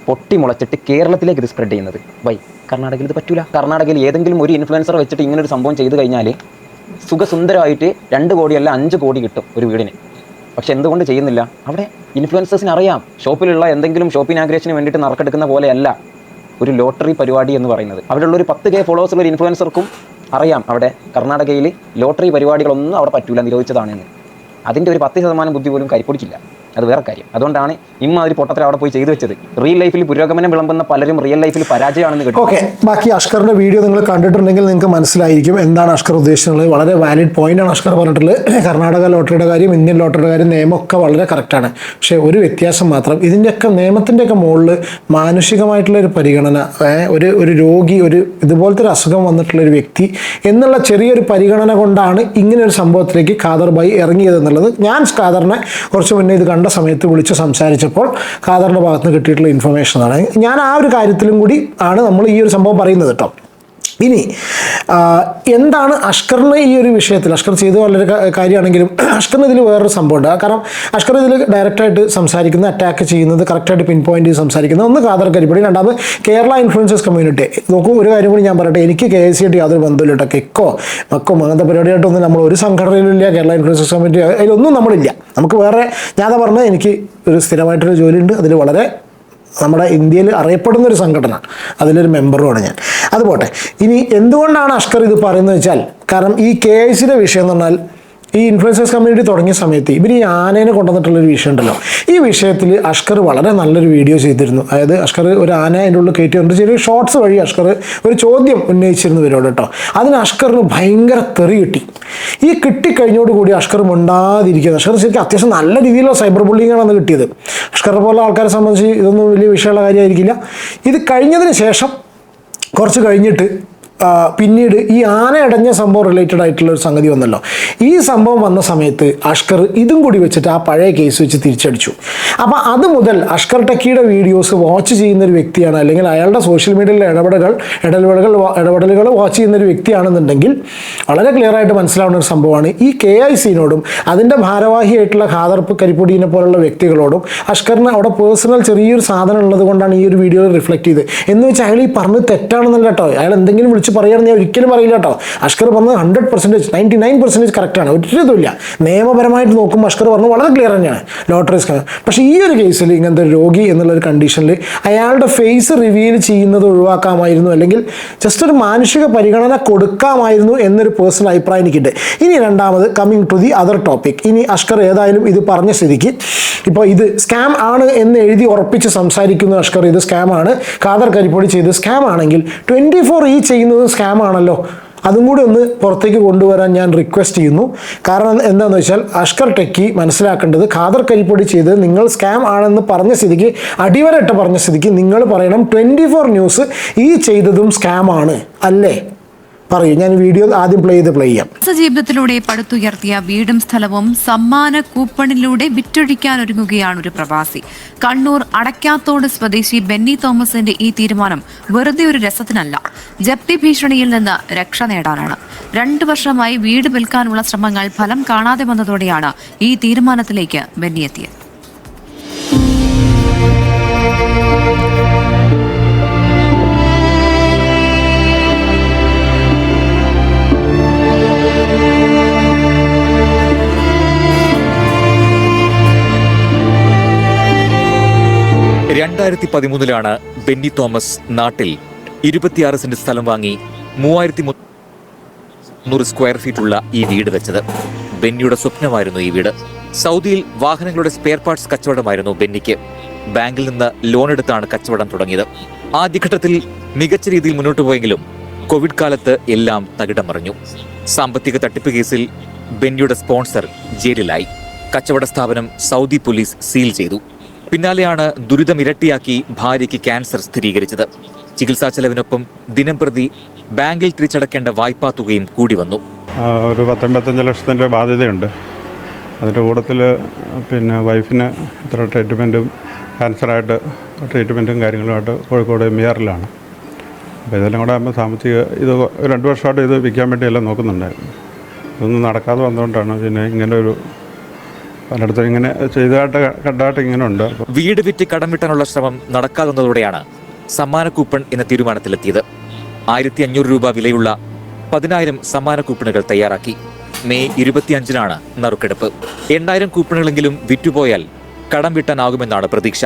പൊട്ടിമുളച്ചിട്ട് കേരളത്തിലേക്ക് ഇത് സ്പ്രെഡ് ചെയ്യുന്നത്. വൈ കർണാടകയിൽ ഇത് പറ്റൂല. കർണാടകയിൽ ഏതെങ്കിലും ഒരു ഇൻഫ്ലുവൻസർ വെച്ചിട്ട് ഇങ്ങനൊരു സംഭവം ചെയ്തു കഴിഞ്ഞാൽ സുഖസുന്ദരമായിട്ട് രണ്ട് കോടിയല്ല അഞ്ച് കോടി കിട്ടും ഒരു വീടിന്. പക്ഷെ എന്തുകൊണ്ട് ചെയ്യുന്നില്ല? അവിടെ ഇൻഫ്ലുവൻസേഴ്സിന് അറിയാം. ഷോപ്പിലുള്ള എന്തെങ്കിലും ഷോപ്പ് ഇനാഗ്രേഷന് വേണ്ടിയിട്ട് നറുക്കെടുക്കുന്ന പോലെയല്ല ഒരു ലോട്ടറി പരിപാടി എന്ന് പറയുന്നത്. അവിടെയുള്ള ഒരു പത്ത് കെ ഫോളോവേഴ്സ് ഉള്ള ഒരു ഇൻഫ്ലുവൻസർക്കും അറിയാം അവിടെ കർണാടകയിൽ ലോട്ടറി പരിപാടികളൊന്നും അവിടെ പറ്റൂല നിരോധിച്ചതാണെന്ന്. അതിന്റെ ഒരു പത്ത് ശതമാനം ബുദ്ധി പോലും കരിപ്പൊടിക്കില്ല അത് വേറെ കാര്യം. അതുകൊണ്ടാണ് ഇമ്മാതിരി പൊട്ടത്തിൽ അവിടെ പോയി ചെയ്തു വെച്ചത്. റിയൽ ലൈഫിൽ പുരോഗമനം വിളമ്പുന്ന പലരും റിയൽ ലൈഫിൽ പരാജയമാണെന്ന് കേട്ടു. ഓക്കെ ബാക്കി അഷ്കറിന്റെ വീഡിയോ നിങ്ങൾ കണ്ടിട്ടുണ്ടെങ്കിൽ നിങ്ങൾക്ക് മനസ്സിലായിരിക്കും എന്താണ് അഷ്കർ ഉദ്ദേശിച്ചത് വളരെ വാലിഡ് പോയിന്റ് ആണ് അഷ്കർ പറഞ്ഞിട്ടുള്ളത്. കർണാടക ലോട്ടറിയുടെ കാര്യം ഇന്ത്യൻ ലോട്ടറിയുടെ കാര്യം നിയമമൊക്കെ വളരെ കറക്റ്റാണ് പക്ഷേ ഒരു വ്യത്യാസം മാത്രം ഇതിന്റെയൊക്കെ നിയമത്തിന്റെയൊക്കെ മുകളിൽ മാനുഷികമായിട്ടുള്ള ഒരു പരിഗണന ഒരു ഒരു രോഗി ഒരു ഇതുപോലത്തെ ഒരു അസുഖം വന്നിട്ടുള്ള ഒരു വ്യക്തി എന്നുള്ള ചെറിയൊരു പരിഗണന കൊണ്ടാണ് ഇങ്ങനെ ഒരു സംഭവത്തിലേക്ക് ഖാദർ ബായി ഇറങ്ങിയത് എന്നുള്ളത് ഞാൻ ഖാദറിനെ കുറച്ച് മുന്നേ ഇത് കണ്ട. സമയത്ത് വിളിച്ച് സംസാരിച്ചപ്പോൾ ഖാദറിന്റെ ഭാഗത്ത് നിന്ന് കിട്ടിയിട്ടുള്ള ഇൻഫർമേഷൻ ആണ്. ഞാൻ ആ ഒരു കാര്യത്തിലും കൂടി ആണ് നമ്മൾ ഈ ഒരു സംഭവം പറയുന്നത് കേട്ടോ. ഇനി എന്താണ് അഷ്കറിന് ഈ ഒരു വിഷയത്തിൽ? അഷ്കർ ചെയ്തു വളരെ കാര്യമാണെങ്കിലും അഷ്കറിന് ഇതിൽ വേറൊരു സംഭവമുണ്ട്. കാരണം അഷ്കർ ഇതിൽ ഡയറക്റ്റായിട്ട് സംസാരിക്കുന്നത് അറ്റാക്ക് ചെയ്യുന്നത് കറക്റ്റായിട്ട് പിൻ പോയിന്റ് ചെയ്ത് സംസാരിക്കുന്നത്. ഒന്ന് ഖാദർ കരിപ്പടി രണ്ടാമത് കേരള ഇൻഫ്ലുവൻസസ് കമ്മ്യൂണിറ്റി നോക്കൂ ഒരു കാര്യം കൂടി ഞാൻ പറയട്ടെ. എനിക്ക് കെ എസ് സി ആയിട്ട് യാതൊരു ബന്ധമില്ല കേട്ടോ. കെക്കോ മക്കോ അങ്ങനത്തെ പരിപാടിയായിട്ടൊന്നും നമ്മൾ ഒരു സംഘടനയിലില്ല കേരള ഇൻഫ്ലുവൻസേഴ്സ് കമ്മ്യൂണിറ്റി അതിലൊന്നും നമ്മളില്ല. നമുക്ക് വേറെ ഞാൻ പറഞ്ഞത് എനിക്ക് ഒരു സ്ഥിരമായിട്ടൊരു ജോലിയുണ്ട്. അതിൽ വളരെ നമ്മുടെ ഇന്ത്യയിൽ അറിയപ്പെടുന്ന ഒരു സംഘടന. അതിലൊരു മെമ്പറുമാണ് ഞാൻ. അതുപോട്ടെ ഇനി എന്തുകൊണ്ടാണ് അഷ്കർ ഇത് പറയുന്നത് വെച്ചാൽ കാരണം ഈ കെ ഐ സിയുടെ വിഷയം എന്ന് പറഞ്ഞാൽ ഈ ഇൻഫ്ലുവൻസേഴ്സ് കമ്മ്യൂണിറ്റി തുടങ്ങിയ സമയത്ത് ഇവർ ഈ ആനേനെ കൊണ്ടുവന്നിട്ടുള്ളൊരു വിഷയം ഉണ്ടല്ലോ ഈ വിഷയത്തിൽ അഷ്കർ വളരെ നല്ലൊരു വീഡിയോ ചെയ്തിരുന്നു. അതായത് അഷ്കർ ഒരു ആന അതിന്റെ ഉള്ളിൽ കയറ്റി വന്നിട്ട് ചെറിയ ഷോർട്സ് വഴി അഷ്കർ ഒരു ചോദ്യം ഉന്നയിച്ചിരുന്നു ഇവരോട് കേട്ടോ. അതിന് അഷ്കറിന് ഭയങ്കര തെറി കിട്ടി. ഈ കിട്ടിക്കഴിഞ്ഞോട് കൂടി അഷ്കർ മിണ്ടാതിരിക്കുന്നത് അഷ്കർ ശരിക്കും അത്യാവശ്യം നല്ല രീതിയിലുള്ള സൈബർ ബുള്ളിങ്ങാണ് അന്ന് കിട്ടിയത്. അഷ്കർ പോലെ ആൾക്കാരെ സംബന്ധിച്ച് ഇതൊന്നും വലിയ വിഷയമുള്ള കാര്യമായിരിക്കില്ല. ഇത് കഴിഞ്ഞതിന് ശേഷം കുറച്ച് കഴിഞ്ഞിട്ട് പിന്നീട് ഈ ആന അടഞ്ഞ സംഭവം റിലേറ്റഡ് ആയിട്ടുള്ള ഒരു സംഗതി വന്നല്ലോ. ഈ സംഭവം വന്ന സമയത്ത് അഷ്കർ ഇതും കൂടി വെച്ചിട്ട് ആ പഴയ കേസ് വെച്ച് തിരിച്ചടിച്ചു. അപ്പോൾ അത് മുതൽ അഷ്കർ ടെക്കിയുടെ വീഡിയോസ് വാച്ച് ചെയ്യുന്ന ഒരു വ്യക്തിയാണ് അല്ലെങ്കിൽ അയാളുടെ സോഷ്യൽ മീഡിയയിലെ ഇടപെടലുകൾ ഇടപെടലുകൾ ഇടപെടലുകൾ വാച്ച് ചെയ്യുന്ന ഒരു വ്യക്തിയാണെന്നുണ്ടെങ്കിൽ വളരെ ക്ലിയർ ആയിട്ട് മനസ്സിലാവുന്ന ഒരു സംഭവമാണ്. ഈ കെ ഐ സിനോടും അതിന്റെ ഭാരവാഹിയായിട്ടുള്ള ഖാദർ കരിപ്പൊടീനെ പോലുള്ള വ്യക്തികളോടും അഷ്കറിന് അവിടെ പേഴ്സണൽ ചെറിയൊരു സാധനം ഉള്ളത് കൊണ്ടാണ് ഈ ഒരു വീഡിയോ റിഫ്ലക്ട് ചെയ്ത് എന്ന് വെച്ചാൽ അയാൾ ഈ പറഞ്ഞ് തെറ്റാണെന്നല്ല കേട്ടോ. അയാൾ എന്തെങ്കിലും വിളിച്ച് പറയുകയാണെന്ന് ഞാൻ ഒരിക്കലും പറയില്ല കേട്ടോ. അഷ്കർ പറഞ്ഞത് hundred percentage ninety nine percentage കറക്റ്റാണ് ഒരിതുമില്ല നിയമപരമായിട്ട് നോക്കുമ്പോൾ അഷ്കർ പറഞ്ഞു വളരെ ക്ലിയർ തന്നെയാണ്. Lottery scam. പക്ഷേ ഈ ഒരു കേസിൽ ഇങ്ങനത്തെ രോഗി എന്നുള്ള ഒരു കണ്ടീഷനിൽ അയാളുടെ ഫേസ് റിവീൽ ചെയ്യുന്നത് ഒഴിവാക്കാമായിരുന്നു. അല്ലെങ്കിൽ ജസ്റ്റ് ഒരു മാനുഷിക പരിഗണന കൊടുക്കാമായിരുന്നു എന്നൊരു പേഴ്സണൽ അഭിപ്രായം എനിക്കുണ്ട്. ഇനി രണ്ടാമത് coming to the other topic ഇനി അഷ്കർ ഏതായാലും ഇത് പറഞ്ഞ സ്ഥിതിക്ക് ഇപ്പോൾ ഇത് സ്കാം ആണ് എന്ന് എഴുതി ഉറപ്പിച്ച് സംസാരിക്കുന്ന അഷ്കർ ഇത് സ്കാം ആണ്. ഖാദർ കരിപ്പൊടി ചെയ്ത് സ്കാം ആണെങ്കിൽ ട്വന്റി ഫോർ ഈ ചെയ്യുന്നത് സ്കാം ആണല്ലോ. അതും കൂടി ഒന്ന് പുറത്തേക്ക് കൊണ്ടുവരാൻ ഞാൻ റിക്വസ്റ്റ് ചെയ്യുന്നു. കാരണം എന്താണെന്ന് വെച്ചാൽ അഷ്കർ ടെക്കി മനസ്സിലാക്കേണ്ടത് ഖാദർ കരിപ്പൊടി ചെയ്ത് നിങ്ങൾ സ്കാം ആണെന്ന് പറഞ്ഞ സ്ഥിതിക്ക് അടിവരട്ട് പറഞ്ഞ സ്ഥിതിക്ക് നിങ്ങൾ പറയണം ട്വന്റി ഫോർ ന്യൂസ് ഈ ചെയ്തതും സ്കാം ആണ്. അല്ലേ? പറയൂ. ഞാൻ വീഡിയോ ആദ്യം പ്ലേ ചെയ്ത് പ്ലേ ചെയ്യാം. ജീവിതത്തിലൂടെ പടുത്തുയർത്തിയ വീടും സ്ഥലവും സമ്മാന കൂപ്പണിലൂടെ വിറ്റൊഴിക്കാൻ ഒരുങ്ങുകയാണ് ഒരു പ്രവാസി. കണ്ണൂർ അടയ്ക്കാത്തോട് സ്വദേശി ബെന്നി തോമസിന്റെ ഈ തീരുമാനം വെറുതെ ഒരു രസത്തിനല്ല. ജപ്തി ഭീഷണിയിൽ നിന്ന് രക്ഷ നേടാനാണ്. രണ്ടു വർഷമായി വീട് വിൽക്കാനുള്ള ശ്രമങ്ങൾ ഫലം കാണാതെ വന്നതോടെയാണ് ഈ തീരുമാനത്തിലേക്ക് ബെന്നി എത്തിയത്. പതിമൂന്നിലാണ് ബെന്നി തോമസ് നാട്ടിൽ ഇരുപത്തിയാറ് സെന്റ് സ്ഥലം വാങ്ങി മൂവായിരത്തി മുന്നൂറ് സ്ക്വയർ ഫീറ്റ് ഉള്ള ഈ വീട് വെച്ചത്. ബെന്നിയുടെ സ്വപ്നമായിരുന്നു ഈ വീട്. സൗദിയിൽ വാഹനങ്ങളുടെ സ്പെയർ പാർട്സ് കച്ചവടമായിരുന്നു ബെന്നിക്ക്. ബാങ്കിൽ നിന്ന് ലോൺ എടുത്താണ് കച്ചവടം തുടങ്ങിയത്. ആദ്യഘട്ടത്തിൽ മികച്ച രീതിയിൽ മുന്നോട്ട് പോയെങ്കിലും കോവിഡ് കാലത്ത് എല്ലാം തകിടം മറിഞ്ഞു സാമ്പത്തിക തട്ടിപ്പ് കേസിൽ ബെന്നിയുടെ സ്പോൺസർ ജയിലിലായി. കച്ചവട സ്ഥാപനം സൗദി പോലീസ് സീൽ ചെയ്തു. പിന്നാലെയാണ് ദുരിതം ഇരട്ടിയാക്കി ഭാര്യയ്ക്ക് ക്യാൻസർ സ്ഥിരീകരിച്ചത്. ചികിത്സാ ചെലവിനൊപ്പം ദിനംപ്രതി ബാങ്കിൽ തിരിച്ചടക്കേണ്ട വായ്പാ തുകയും കൂടി വന്നു. ഒരു പത്തൊമ്പത്തഞ്ച് ലക്ഷത്തിന്റെ ബാധ്യതയുണ്ട്. അതിന്റെ കൂട്ടത്തിൽ പിന്നെ വൈഫിന് ഇത്ര ട്രീറ്റ്മെന്റും ക്യാൻസറായിട്ട് ട്രീറ്റ്മെന്റും കാര്യങ്ങളുമായിട്ട് കോഴിക്കോട് എം ആറിലാണ്. അപ്പോൾ ഇതെല്ലാം കൂടെ ആകുമ്പോൾ സാമ്പത്തിക ഇത് രണ്ട് വർഷമായിട്ട് ഇത് വിൽക്കാൻ വേണ്ടിയെല്ലാം നോക്കുന്നുണ്ടായിരുന്നു. ഇതൊന്നും നടക്കാതെ വന്നുകൊണ്ടാണ് പിന്നെ ഇങ്ങനെ ഒരു പലയിടത്തും ഇങ്ങനെ ചെയ്തതായിട്ട് കണ്ടതായിട്ട് ഇങ്ങനെ ഉണ്ട്. വീട് വിറ്റ് കടം വിട്ടാനുള്ള ശ്രമം നടക്കാതെന്നതോടെയാണ് സമ്മാന കൂപ്പൺ എന്ന തീരുമാനത്തിലെത്തിയത്. ആയിരത്തി അഞ്ഞൂറ് രൂപ വിലയുള്ള പതിനായിരം സമ്മാന കൂപ്പണുകൾ തയ്യാറാക്കി. മെയ് ഇരുപത്തിയഞ്ചിനാണ് നറുക്കെടുപ്പ്. എണ്ണായിരം കൂപ്പണുകളെങ്കിലും വിറ്റുപോയാൽ കടം വിട്ടാനാകുമെന്നാണ് പ്രതീക്ഷ.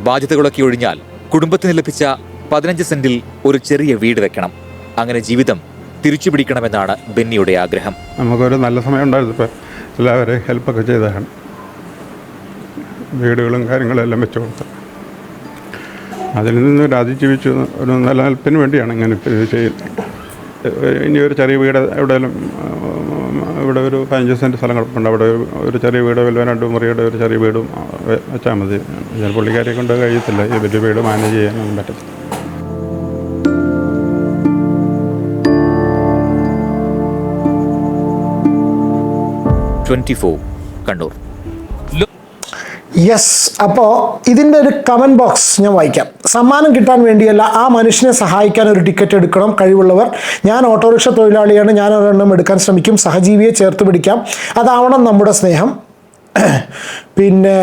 ബാധ്യതകളൊക്കെ ഒഴിഞ്ഞാൽ കുടുംബത്തിന് ലഭിച്ച പതിനഞ്ച് സെന്റിൽ ഒരു ചെറിയ വീട് വെക്കണം. അങ്ങനെ ജീവിതം തിരിച്ചുപിടിക്കണമെന്നാണ് ബെന്നിയുടെ ആഗ്രഹം. നമുക്കൊരു നല്ല സമയം ഉണ്ടായിരുന്നു ഇപ്പോൾ എല്ലാവരെയും ഹെൽപ്പൊക്കെ ചെയ്തതാണ്. വീടുകളും കാര്യങ്ങളും എല്ലാം വെച്ചു കൊടുത്ത്. അതിൽ നിന്ന് ഒരു അതിജീവിച്ചു ഒരു നിലനിൽപ്പിന് വേണ്ടിയാണ് ഇങ്ങനെ ചെയ്യുന്നത്. ഇനി ഒരു ചെറിയ വീട് എവിടെയെങ്കിലും ഇവിടെ ഒരു പതിനഞ്ച് സെന്റ് സ്ഥലം കിടപ്പുണ്ട് അവിടെ ഒരു- ചെറിയ വീട് വല്ല രണ്ട് മുറിയുടെ ഒരു ചെറിയ വീടും വെച്ചാൽ മതി. പുള്ളിക്കാരെ കൊണ്ട് കഴിയത്തില്ല. ഈ വലിയ വീട് മാനേജ് ചെയ്യാനൊന്നും പറ്റത്തില്ല. Twenty four Kannur. യെസ് അപ്പോൾ ഇതിന്റെ ഒരു കമന്റ് ബോക്സ് ഞാൻ വായിക്കാം. സമ്മാനം കിട്ടാൻ വേണ്ടിയല്ല ആ മനുഷ്യനെ സഹായിക്കാൻ ഒരു ടിക്കറ്റ് എടുക്കണം കഴിവുള്ളവർ. ഞാൻ ഓട്ടോറിക്ഷ തൊഴിലാളിയാണ് ഞാൻ ഒരെണ്ണം എടുക്കാൻ ശ്രമിക്കും സഹജീവിയെ ചേർത്ത് പിടിക്കാം. അതാവണം നമ്മുടെ സ്നേഹം. പിന്നെ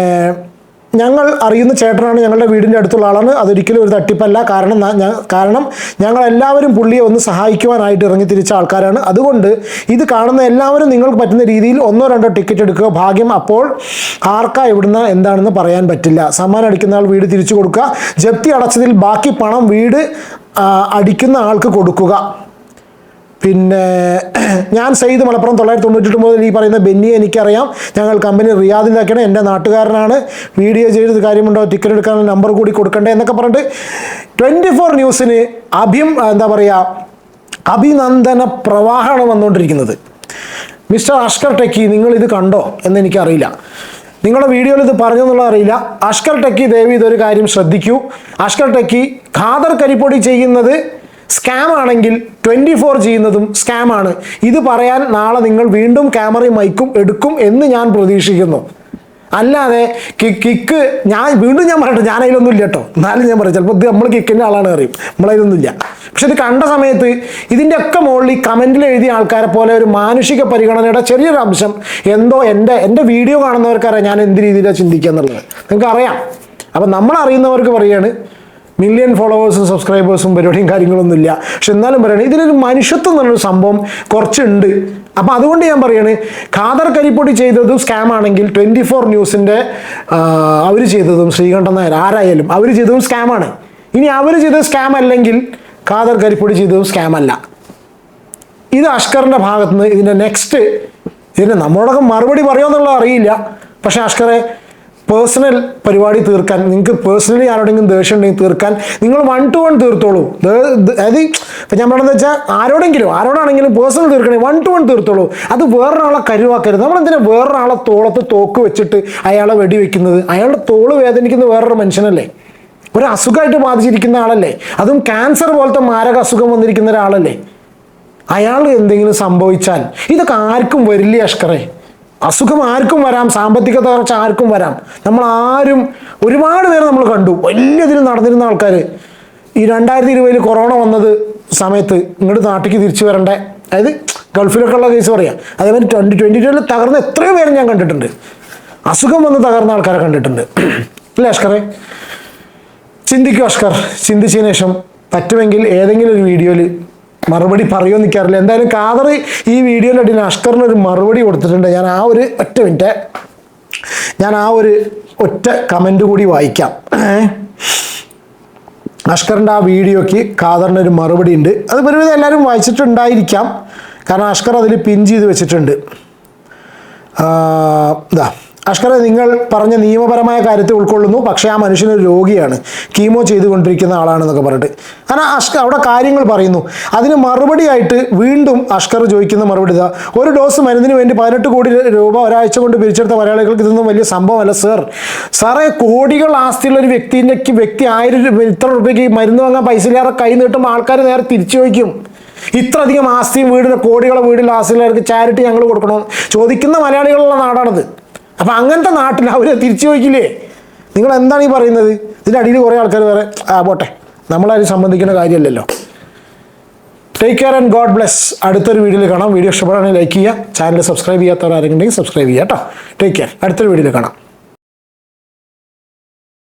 ഞങ്ങൾ അറിയുന്ന ചേട്ടനാണ് ഞങ്ങളുടെ വീടിന്റെ അടുത്തുള്ള ആളാണ്. അതൊരിക്കലും ഒരു തട്ടിപ്പല്ല. കാരണം കാരണം ഞങ്ങൾ എല്ലാവരും പുള്ളിയെ ഒന്ന് സഹായിക്കുവാനായിട്ട് ഇറങ്ങി തിരിച്ച ആൾക്കാരാണ്. അതുകൊണ്ട് ഇത് കാണുന്ന എല്ലാവരും നിങ്ങൾക്ക് പറ്റുന്ന രീതിയിൽ ഒന്നോ രണ്ടോ ടിക്കറ്റ് എടുക്കുക. ഭാഗ്യം അപ്പോൾ ആർക്കാ എവിടുന്ന എന്താണെന്ന് പറയാൻ പറ്റില്ല. സമ്മാനം അടിക്കുന്ന ആൾ വീട് തിരിച്ചു കൊടുക്കുക. ജപ്തി അടച്ചതിൽ ബാക്കി പണം വീട് അടിക്കുന്ന ആൾക്ക് കൊടുക്കുക. പിന്നെ ഞാൻ സെയ്ദ് മലപ്പുറം തൊള്ളായിരത്തി തൊണ്ണൂറ്റെട്ട് മുതൽ ഈ പറയുന്ന ബെന്നിയെ എനിക്കറിയാം. ഞങ്ങൾ കമ്പനി റിയാദിലാക്കണം എന്റെ നാട്ടുകാരനാണ്. വീഡിയോ ചെയ്തത് കാര്യമുണ്ടോ? ടിക്കറ്റ് എടുക്കാനുള്ള നമ്പർ കൂടി കൊടുക്കണ്ടേ എന്നൊക്കെ പറഞ്ഞിട്ട് ട്വന്റി ഫോർ ന്യൂസിന് അഭിം എന്താ പറയുക അഭിനന്ദന പ്രവാഹമാണ് വന്നുകൊണ്ടിരിക്കുന്നത്. മിസ്റ്റർ അഷ്കർ ടെക്കി നിങ്ങൾ ഇത് കണ്ടോ എന്ന് എനിക്കറിയില്ല. നിങ്ങളുടെ വീഡിയോയിൽ ഇത് പറഞ്ഞു എന്നുള്ളത് അറിയില്ല. അഷ്കർ ടെക്കി ദേവി ഇതൊരു കാര്യം ശ്രദ്ധിക്കൂ. അഷ്കർ ടെക്കി ഖാദർ കരിപ്പൊടി ചെയ്യുന്നത് സ്കാം ആണെങ്കിൽ ട്വന്റി ഫോർ ചെയ്യുന്നതും സ്കാം ആണ്. ഇത് പറയാൻ നാളെ നിങ്ങൾ വീണ്ടും ക്യാമറയും മൈക്കും എടുക്കും എന്ന് ഞാൻ പ്രതീക്ഷിക്കുന്നു. അല്ലാതെ കിക്ക് ഞാൻ വീണ്ടും ഞാൻ പറയട്ടെ ഞാൻ അതിലൊന്നും ഇല്ല കേട്ടോ എന്നാലും ഞാൻ പറയാം ചിലപ്പോൾ ഇത് നമ്മൾ കിക്കിന്റെ ആളാണ് അറിയും നമ്മളതിലൊന്നും ഇല്ല. പക്ഷെ ഇത് കണ്ട സമയത്ത് ഇതിന്റെ ഒക്കെ മുകളിൽ ഈ കമന്റിൽ എഴുതിയ ആൾക്കാരെ പോലെ ഒരു മാനുഷിക പരിഗണനയുടെ ചെറിയൊരു അംശം എന്തോ എന്റെ എന്റെ വീഡിയോ കാണുന്നവർക്കറിയാം ഞാൻ എന്ത് രീതിയിലാണ് ചിന്തിക്കുക എന്നുള്ളത്. നിങ്ങൾക്ക് അറിയാം അപ്പം നമ്മൾ അറിയുന്നവർക്ക് പറയാണ് മില്യൺ ഫോളോവേഴ്സും സബ്സ്ക്രൈബേഴ്സും പരിപാടിയും കാര്യങ്ങളൊന്നും ഇല്ല. പക്ഷെ എന്നാലും പറയണേ ഇതിലൊരു മനുഷ്യത്വം എന്നുള്ളൊരു സംഭവം കുറച്ചുണ്ട്. അപ്പം അതുകൊണ്ട് ഞാൻ പറയാണ് ഖാദർ കരിപ്പൊടി ചെയ്തതും സ്കാം ആണെങ്കിൽ ട്വന്റി ഫോർ ന്യൂസിന്റെ അവർ ചെയ്തതും ശ്രീകണ്ഠൻ നായർ ആരായാലും അവർ ചെയ്തതും സ്കാമാണ് ഇനി അവർ ചെയ്തത് സ്കാം അല്ലെങ്കിൽ ഖാദർ കരിപ്പൊടി ചെയ്തതും സ്കാം അല്ല. ഇത് അഷ്കറിന്റെ ഭാഗത്ത് നിന്ന് ഇതിന്റെ നെക്സ്റ്റ് ഇതിന് നമ്മളോടൊക്കെ മറുപടി പറയുമെന്നുള്ളത് അറിയില്ല. പക്ഷേ അഷ്കറെ പേഴ്സണൽ പരിപാടി തീർക്കാൻ നിങ്ങൾക്ക് പേഴ്സണലി ആരോടെങ്കിലും ദേഷ്യം ഉണ്ടെങ്കിൽ തീർക്കാൻ നിങ്ങൾ വൺ ടു വൺ തീർത്തോളൂ. അതായത് ഇപ്പം ഞാൻ പറഞ്ഞതെന്ന് വെച്ചാൽ ആരോടെങ്കിലും ആരോടാണെങ്കിലും പേഴ്സണൽ തീർക്കണേ വൺ ടു വൺ തീർത്തോളൂ. അത് വേറൊരാളെ കരുവാക്കരുത്. നമ്മളെന്തിനാ വേറൊരാളെ തോളത്ത് തോക്ക് വെച്ചിട്ട് അയാളെ വെടിവെക്കുന്നത്? അയാളുടെ തോൾ വേദനിക്കുന്ന വേറൊരു മനുഷ്യനല്ലേ? ഒരു അസുഖമായിട്ട് ബാധിച്ചിരിക്കുന്ന ആളല്ലേ? അതും ക്യാൻസർ പോലത്തെ മാരക അസുഖം വന്നിരിക്കുന്ന ഒരാളല്ലേ? അയാൾ എന്തെങ്കിലും സംഭവിച്ചാൽ ഇതൊക്കെ ആർക്കും വരില്ലേ അഷ്കറെ. അസുഖം ആർക്കും വരാം സാമ്പത്തിക തകർച്ച ആർക്കും വരാം. നമ്മൾ ആരും ഒരുപാട് പേര് നമ്മൾ കണ്ടു. വലിയതിന് നടന്നിരുന്ന ആൾക്കാർ ഈ രണ്ടായിരത്തി ഇരുപതിൽ കൊറോണ വന്നത് സമയത്ത് ഇങ്ങോട്ട് നാട്ടിലേക്ക് തിരിച്ചു വരണ്ടേ? അതായത് ഗൾഫിലൊക്കെ ഉള്ള കേസ് പറയാം. അതേമാതിരി ട്വന്റി ട്വന്റി ട്വന്റിൽ തകർന്ന എത്രയോ പേരെ ഞാൻ കണ്ടിട്ടുണ്ട്. അസുഖം വന്ന് തകർന്ന ആൾക്കാരെ കണ്ടിട്ടുണ്ട്. അല്ലേ അഷ്കറെ ചിന്തിക്കൂ അഷ്കർ. ചിന്തിച്ചതിന് ശേഷം പറ്റുമെങ്കിൽ ഏതെങ്കിലും ഒരു വീഡിയോയിൽ മറുപടി പറയുമോ നിൽക്കാറില്ല എന്തായാലും കാദർ ഈ വീഡിയോയിൽ അടിയിൽ അഷ്കറിന് ഒരു മറുപടി കൊടുത്തിട്ടുണ്ട്. ഞാൻ ആ ഒരു ഒറ്റ മിനിറ്റ് ഞാൻ ആ ഒരു ഒറ്റ കമന്റ് കൂടി വായിക്കാം. അഷ്കറിന്റെ ആ വീഡിയോയ്ക്ക് കാദറിന് ഒരു മറുപടി ഉണ്ട്. അത് പരിമിതി എല്ലാവരും വായിച്ചിട്ടുണ്ടായിരിക്കാം. കാരണം അഷ്കർ അതിൽ പിൻ ചെയ്ത് വെച്ചിട്ടുണ്ട്. ഇതാ. അഷ്കറെ നിങ്ങൾ പറഞ്ഞ നിയമപരമായ കാര്യത്തെ ഉൾക്കൊള്ളുന്നു പക്ഷേ ആ മനുഷ്യൻ ഒരു രോഗിയാണ്. കീമോ ചെയ്തുകൊണ്ടിരിക്കുന്ന ആളാണെന്നൊക്കെ പറഞ്ഞിട്ട്. കാരണം അഷ്കർ അവിടെ കാര്യങ്ങൾ പറയുന്നു. അതിന് മറുപടിയായിട്ട് വീണ്ടും അഷ്കർ ചോദിക്കുന്ന മറുപടി ഇതാ. ഒരു ഡോസ് മരുന്നിന് വേണ്ടി പതിനെട്ട് കോടി രൂപ ഒരാഴ്ച കൊണ്ട് പിരിച്ചെടുത്ത മലയാളികൾക്ക് ഇതൊന്നും വലിയ സംഭവമല്ല സർ. സാറേ കോടികൾ ആസ്തിയുള്ള ഒരു വ്യക്തിന്റെ വ്യക്തി ആയിരം ഇത്ര രൂപയ്ക്ക് മരുന്ന് വാങ്ങാൻ പൈസ ഇല്ലാതെ കൈ നീട്ടുമ്പോൾ ആൾക്കാർ നേരെ തിരിച്ചു ചോദിക്കും. ഇത്രയധികം ആസ്തിയും വീടിന് കോടികളെ വീടിൽ ആസ്തിയുള്ളവർക്ക് ചാരിറ്റി ഞങ്ങൾ കൊടുക്കണം? ചോദിക്കുന്ന മലയാളികളുള്ള നാടാണത്. അപ്പം അങ്ങനത്തെ നാട്ടിൽ അവർ തിരിച്ചു ചോദിക്കില്ലേ? നിങ്ങൾ എന്താണ് ഈ പറയുന്നത്? ഇതിന്റെ അടിയിൽ കുറേ ആൾക്കാർ വേറെ ആ പോട്ടെ. നമ്മളാരും സംബന്ധിക്കുന്ന കാര്യമല്ലല്ലോ. Take care and God bless അടുത്തൊരു വീഡിയോയിൽ കാണാം. വീഡിയോ ഇഷ്ടപ്പെടുകയാണെങ്കിൽ ലൈക്ക് ചെയ്യുക. ചാനൽ സബ്സ്ക്രൈബ് ചെയ്യാത്തവർ ആരെങ്കിലും സബ്സ്ക്രൈബ് ചെയ്യുക കേട്ടോ. ടേക്ക് കെയർ അടുത്തൊരു വീഡിയോയിൽ കാണാം.